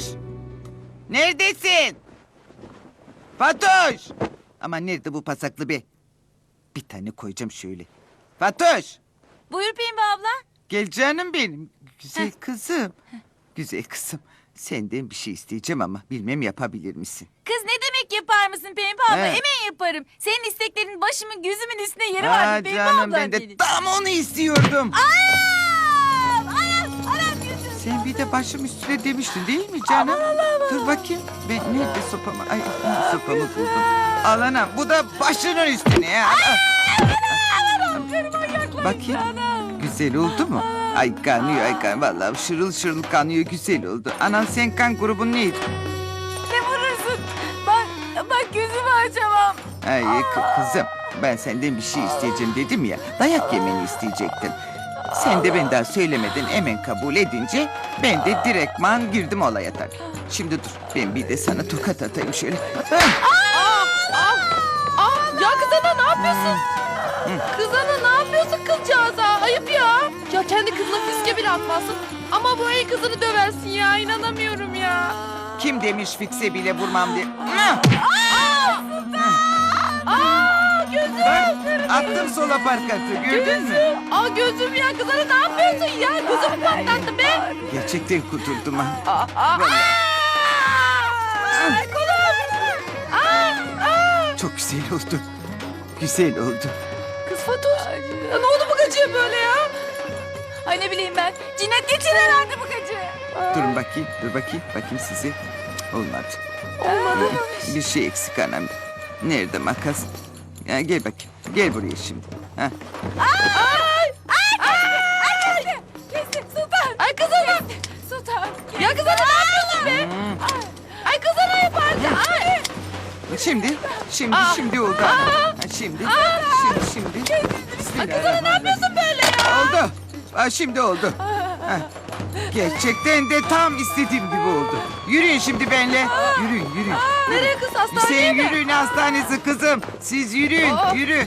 Fatoş! Neredesin? Fatoş! Ama nerede bu pasaklı be? Bir tane koyacağım şöyle. Fatoş! Buyur Pembe abla. Gel canım benim. Güzel kızım. Güzel kızım. Senden bir şey isteyeceğim ama bilmem yapabilir misin? Kız ne demek yapar mısın Pembe abla? He. Hemen yaparım. Senin isteklerin başımın gözümün üstüne yeri Aa, var Pembe canım abla. ben de tam onu istiyordum. Anam! Sen bir de başım üstüne demiştin değil mi canım? Dur bakayım. Ben nerede sopamı? Ay sopamı buldum. Al anam bu da başının üstüne ya. Bakayım. Güzel oldu mu? Ay kanıyor ay kanıyor. Vallahi şırıl şırıl kanıyor güzel oldu. Anan sen kan grubun neydi? Ne vurursun? Bak, bak gözümü açamam. Ay kı- kızım ben senden bir şey isteyeceğim dedim ya. Dayak yemeni isteyecektin. Sen de ben daha söylemeden hemen kabul edince ben de direktman girdim olaya tabii. Şimdi dur ben bir de sana tokat atayım şöyle. Ya kız ana ne yapıyorsun? Kız ana ne yapıyorsun kızcağıza? Ayıp ya. Ya kendi kızına fiske bile atmazsın. Ama bu el kızını döversin ya inanamıyorum ya. Kim demiş fikse bile vurmam diye. Attım sola parkatı gördün mü? Aa gözüm ya kız ana ne yapıyorsun ya? Gözümü patlattı be. Gerçekten kudurdum ha. Aa, aa, Vallahi. aa, ay kolum. Aa, aa. Çok güzel oldu. Güzel oldu. Kız Fatoş. Ya ne oldu bu gacıya böyle ya? Ay ne bileyim ben. Cinnet geçir herhalde bu gacı. Durun bakayım, dur bakayım, bakayım. Cık, Olmadı. Olmadı. Bir şey eksik anam. Nerede makas? Ya gel bakayım, gel buraya şimdi. Ha. Kestim Sultan. Ay kız ana. Sultan. Ya kız ana ne yapıyorsun be? Ay kız ana yapardı. Ay. Şimdi, şimdi, Aa. şimdi oldu. Ha, şimdi, şimdi, şimdi. Kız ana ne yapıyorsun böyle ya? Oldu. Ha, şimdi oldu. Ha. Gerçekten de tam istediğim gibi oldu. Yürüyün şimdi benimle. Yürüyün, yürüyün. Nereye kız hastaneye Hüseyin mi? yürüyün hastanesi kızım. Siz yürüyün, Aa. yürü.